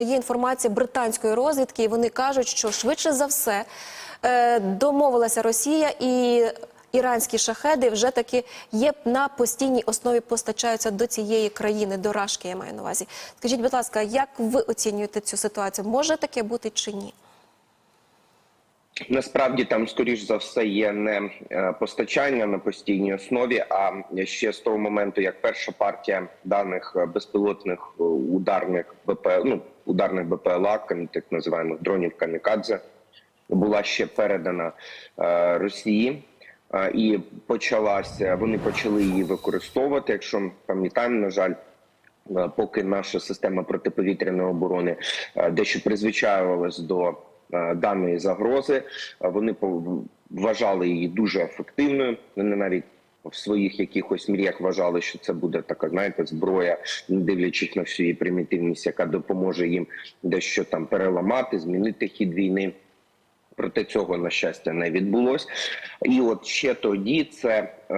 Є інформація британської розвідки, і вони кажуть, що швидше за все е, домовилася Росія і. Іранські шахеди вже таки є на постійній основі постачаються до цієї країни, до Рашки, я маю на увазі. Скажіть, будь ласка, як ви оцінюєте цю ситуацію? Може таке бути чи ні? Насправді там, скоріш за все, є не е, постачання на постійній основі, а ще з того моменту, як перша партія даних е, безпілотних ударних БП, ну ударних БПЛА, так називаємо дронів камікадзе, була ще передана е, Росії. Е, І почалася, вони почали її використовувати. Якщо пам'ятаємо, на жаль, Е, поки наша система протиповітряної оборони дещо призвичаювалась до даної загрози, вони вважали її дуже ефективною. Вони навіть в своїх якихось мріях вважали, що це буде така, знаєте, зброя, дивлячись на всю її примітивність, яка допоможе їм дещо там переламати, змінити хід війни. Проте цього на щастя не відбулось. І от ще тоді це е,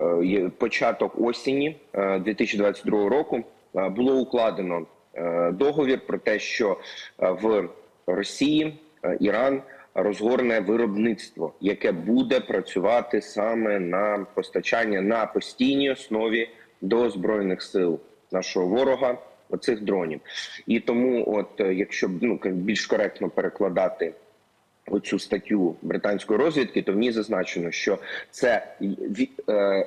е, початок осені е, 2022 року е, було укладено е, договір про те, що е, в Росії е, Іран розгорне виробництво, яке буде працювати саме на постачання на постійній основі до збройних сил нашого ворога. Оцих дронів, і тому, от е, якщо ну більш коректно перекладати оцю статтю британської розвідки, то в ній зазначено, що це е, е,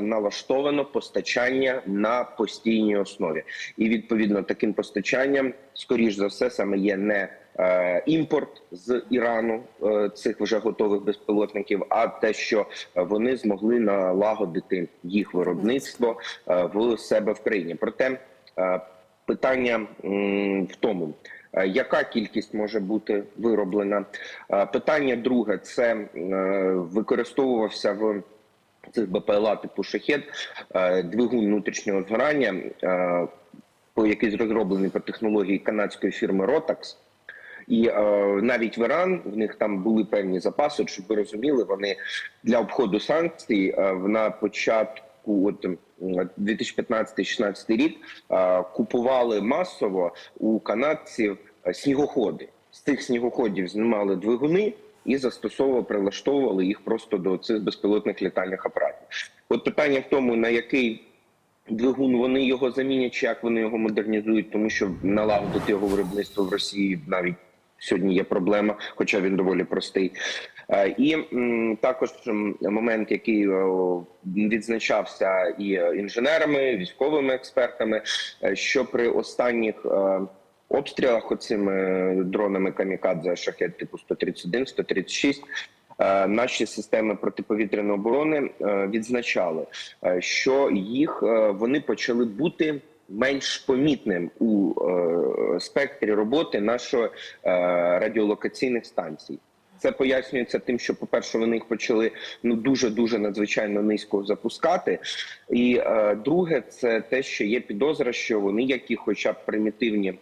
налаштовано постачання на постійній основі, і відповідно таким постачанням, скоріш за все, саме є не імпорт з Ірану е, цих вже готових безпілотників, а те, що е, вони змогли налагодити їх виробництво е, в себе в країні. Проте е, питання в тому. Е, Яка кількість може бути вироблена? Е, Питання друге це е, використовувався в цих БПЛА типу шахет е, двигун внутрішнього згорання, е, який розроблений по технології канадської фірми Rotax. І е, навіть в Іран в них там були певні запаси, щоб ви розуміли, вони для обходу санкцій е, на початку от, м, 2015-16 рік е, купували масово у канадців е, снігоходи. З цих снігоходів знімали двигуни і застосовували, прилаштовували їх просто до цих безпілотних літальних апаратів. От питання в тому, на який двигун вони його замінять, чи як вони його модернізують, тому що налагодити його виробництво в Росії навіть сьогодні є проблема, хоча він доволі простий. Е, І також момент, який відзначався і інженерами, військовими експертами, е, що при останніх е, обстрілах оцими дронами камікадзе шахет типу 131, 136, е, наші системи протиповітряної оборони відзначали, що їх вони почали бути менш помітним у е, спектрі роботи нашої е, радіолокаційних станцій. Це пояснюється тим, що, по-перше, вони їх почали ну дуже дуже надзвичайно низько запускати. І е, друге, це те, що є підозра, що вони, які, хоча б примітивні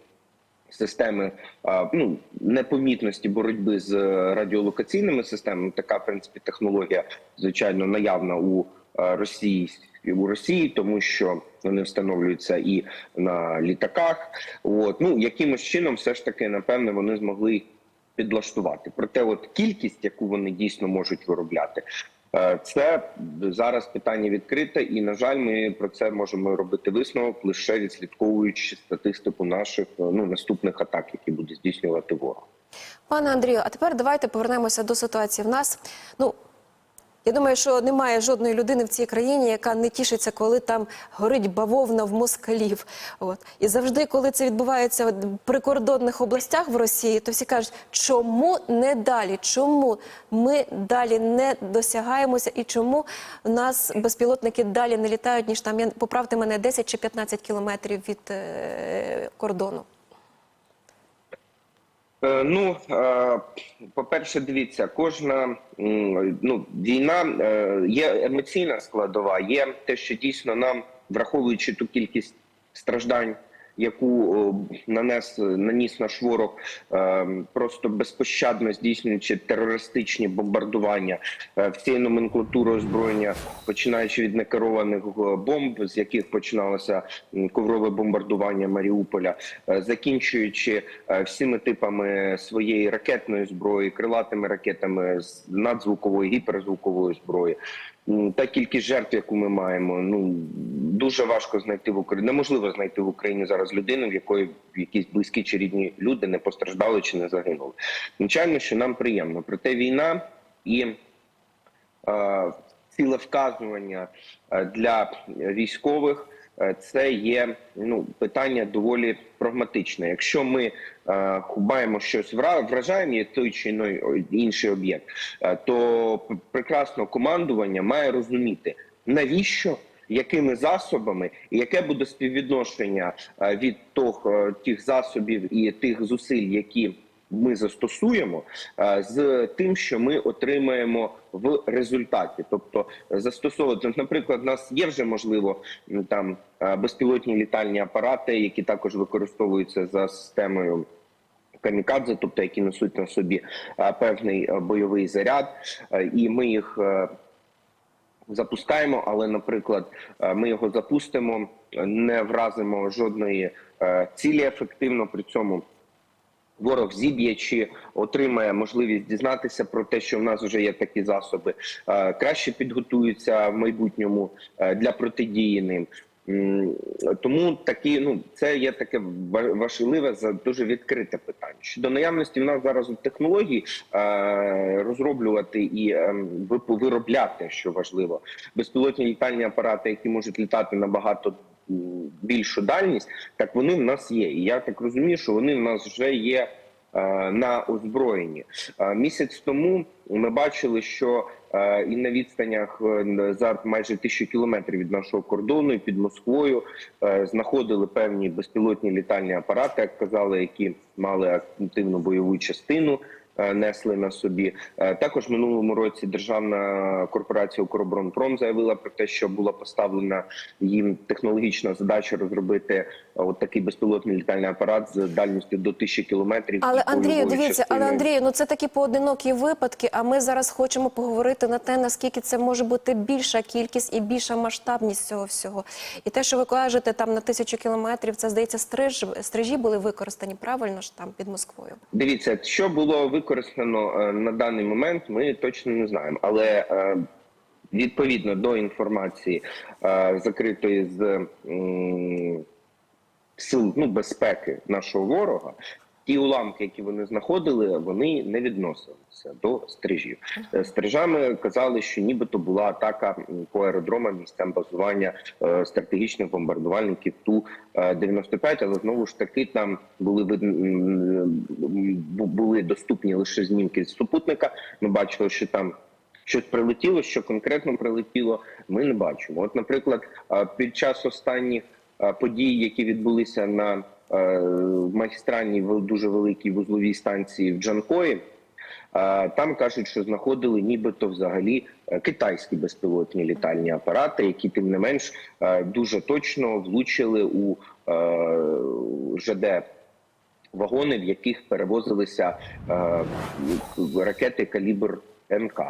системи а, ну непомітності боротьби з е, радіолокаційними системами, така в принципі технологія звичайно наявна у е, Росії у Росії, тому що вони встановлюються і на літаках. От ну якимось чином, все ж таки, напевне, вони змогли підлаштувати. Проте, от кількість, яку вони дійсно можуть виробляти. е, Це зараз питання відкрите, і на жаль, ми про це можемо робити висновок лише відслідковуючи статистику наших е, ну наступних атак, які буде здійснювати ворог. Пане Андрію, а тепер давайте повернемося до ситуації. В нас ну. Я думаю, що немає жодної людини в цій країні, яка не тішиться, коли там горить бавовна в москалів. От і завжди, коли це відбувається в прикордонних областях в Росії, то всі кажуть, чому не далі? Чому ми далі не досягаємося, і чому в нас безпілотники далі не літають ніж там я поправте мене 10 чи 15 кілометрів від е, кордону? Е, Ну, е, по-перше, дивіться, кожна ну, війна е, є емоційна складова, є те, що дійсно нам, враховуючи ту кількість страждань, яку нанес наніс наш ворог, е, просто безпощадно здійснюючи терористичні бомбардування е, всієї номенклатури озброєння, починаючи від некерованих е, бомб, з яких починалося коврове бомбардування Маріуполя, закінчуючи всіми типами своєї ракетної зброї, крилатими ракетами з надзвукової, гіперзвукової зброї. Та кількість жертв, яку ми маємо, ну дуже важко знайти в Україні. Неможливо знайти в Україні зараз людину, в якої якісь близькі чи рідні люди не постраждали чи не загинули. Звичайно, що нам приємно. Проте війна і е, ціле вказування для військових це є ну питання доволі прагматичне. Якщо ми е, маємо щось вра- вражаємо, той чи інший об'єкт, е, то прекрасно командування має розуміти навіщо. Якими засобами і яке буде співвідношення е, від е, тих засобів і тих зусиль, які ми застосуємо, е, з тим, що ми отримаємо в результаті, тобто застосовувати, наприклад, у нас є вже можливо там е, безпілотні літальні апарати, які також використовуються за системою. Камікадзе, тобто які несуть на собі е, певний е, бойовий заряд, е, і ми їх е, запускаємо. Але, наприклад, е, ми його запустимо, е, не вразимо жодної е, цілі ефективно при цьому. Ворог зіб'є чи отримає можливість дізнатися про те, що в нас вже є такі засоби, е, краще підготуються в майбутньому е, для протидії ним. Тому такі, ну це є таке ва- важливе за дуже відкрите питання. Щодо наявності в нас зараз технологій е, розроблювати і е, виробляти, що важливо, безпілотні літальні апарати, які можуть літати набагато більшу дальність, так вони в нас є. І я так розумію, що вони в нас вже є е, на озброєнні. Е, Місяць тому ми бачили, що е, і на відстанях за майже тисячу кілометрів від нашого кордону і під Москвою знаходили певні безпілотні літальні апарати, як казали, які мали активну бойову частину. Е, Несли на собі. Е, також минулому році державна корпорація «Укроборонпром» заявила про те, що була поставлена їм технологічна задача розробити от такий безпілотний літальний апарат з дальністю до тисячі кілометрів. Але Андрію, дивіться, але. Андрію, ну це такі поодинокі випадки. А ми зараз хочемо поговорити на те, наскільки це може бути більша кількість і більша масштабність цього всього. І те, що ви кажете, там на тисячу кілометрів, це здається, стриж стрижі були використані правильно ж там під Москвою. Дивіться, що було використано е, на даний момент, ми точно не знаємо. Але е, відповідно до інформації е, закритої з сил ну, безпеки нашого ворога. Ті уламки, які вони знаходили, вони не відносилися до стрижів. Е, Стрижами казали, що нібито була атака по аеродромам місцям базування е, стратегічних бомбардувальників ту 95 але знову ж таки там були вид- були доступні лише знімки з супутника. Ми бачили, що там щось прилетіло, що конкретно прилетіло, ми не бачимо. От, наприклад, е, під час останніх е, подій, які відбулися на е, магістральній дуже великій вузловій станції в Джанкої. е, Там кажуть, що знаходили нібито взагалі е, китайські безпілотні літальні апарати, які тим не менш е, дуже точно влучили у е, ЖД вагони, в яких перевозилися е, ракети калібр МК.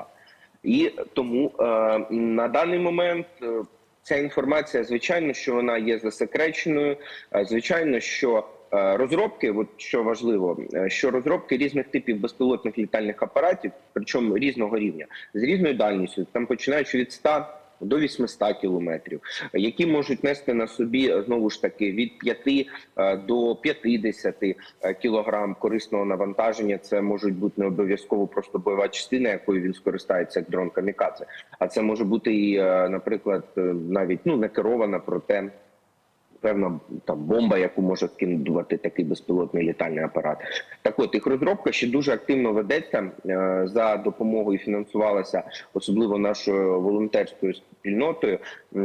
І тому е, на даний момент е, ця інформація, звичайно, що вона є засекреченою. Е, Звичайно, що е, розробки, от що важливо, е, що розробки різних типів безпілотних літальних апаратів, причому різного рівня, з різною дальністю, там починаючи від 100 до 800 кілометрів, які можуть нести на собі знову ж таки від 5 е, до 50 е, кілограм корисного навантаження. Це можуть бути не обов'язково просто бойова частина, якою він скористається як дрон камікадзе. А це може бути і, е, наприклад, навіть ну не керована, проте певна там бомба, яку може скинути такий безпілотний літальний апарат. Так от їх розробка ще дуже активно ведеться е, за допомогою фінансувалася особливо нашою волонтерською спільнотою,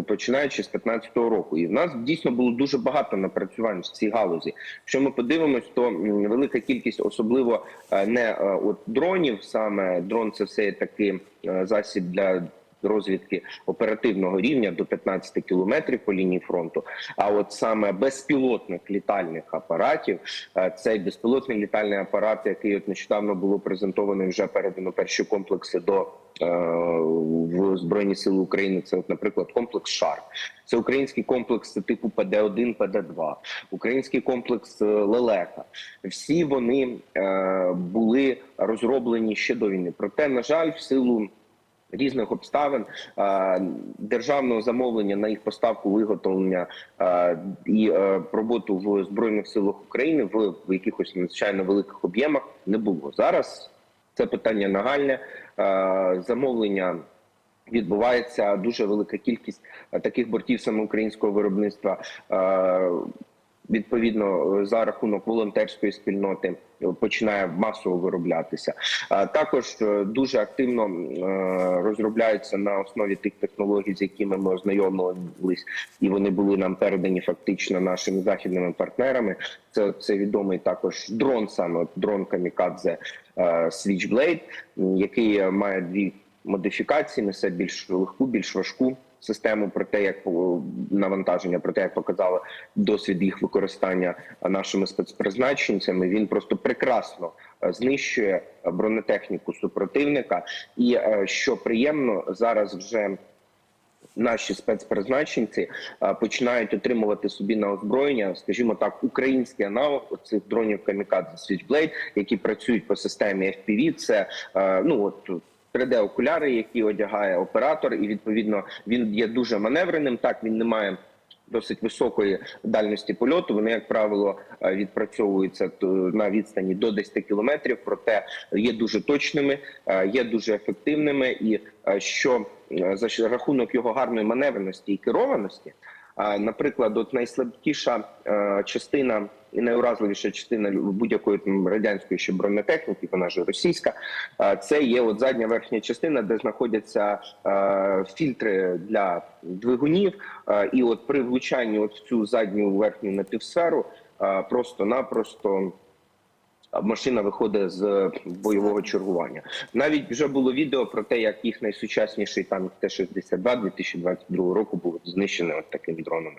починаючи з 15-го року. І в нас дійсно було дуже багато напрацювань в цій галузі. Якщо ми подивимось, то велика кількість, особливо е, не е, от дронів, саме дрон, це все е, засіб для розвідки оперативного рівня до 15 кілометрів по лінії фронту. А от саме безпілотних літальних апаратів, е, цей безпілотний літальний апарат, який от нещодавно було презентовано, вже передано перші комплекси до е, в Збройні Сили України. Це, от, наприклад, комплекс Шар. Це український комплекс типу ПД-1, ПД-2, український комплекс е, Лелека. Всі вони були розроблені ще до війни. Проте, на жаль, в силу різних обставин е, державного замовлення на їх поставку, виготовлення е, і е, роботу в збройних силах України в, якихось надзвичайно великих об'ємах не було зараз. Це питання нагальне замовлення. Відбувається дуже велика кількість таких бортів саме українського виробництва. Е, Відповідно, за рахунок волонтерської спільноти е, починає масово вироблятися. Також е, дуже активно е, розробляються на основі тих технологій, з якими ми ознайомились, і вони були нам передані фактично нашими західними партнерами. Це, це відомий також дрон, саме дрон Камікадзе е, Switchblade, який е, має дві модифікації, несе більш легку, більш важку систему про те, як навантаження, про те, як показали досвід їх використання нашими спецпризначенцями. Він просто прекрасно е, знищує бронетехніку супротивника. І е, що приємно, зараз вже наші спецпризначенці е, починають отримувати собі на озброєння, скажімо так, український аналог цих дронів Камікадзе Switchblade, які працюють по системі FPV. Це ну от. 3D-окуляри, які одягає оператор, і відповідно він є дуже маневреним. Так він не має досить високої дальності польоту. Вони, як правило, е, відпрацьовуються на відстані до 10 кілометрів, проте є дуже точними, е, є дуже ефективними, і е, що за рахунок його гарної маневреності і керованості. Наприклад, от найслабкіша е, частина і найуразливіша частина будь-якої радянської ще бронетехніки, вона ж російська. Це є от задня верхня частина, де знаходяться е, фільтри для двигунів. І от при влучанні от в цю задню верхню напівсферу просто-напросто машина виходить з бойового чергування. Навіть вже було відео про те, як їх найсучасніший танк Т-62 2022 року був знищений от таким дроном.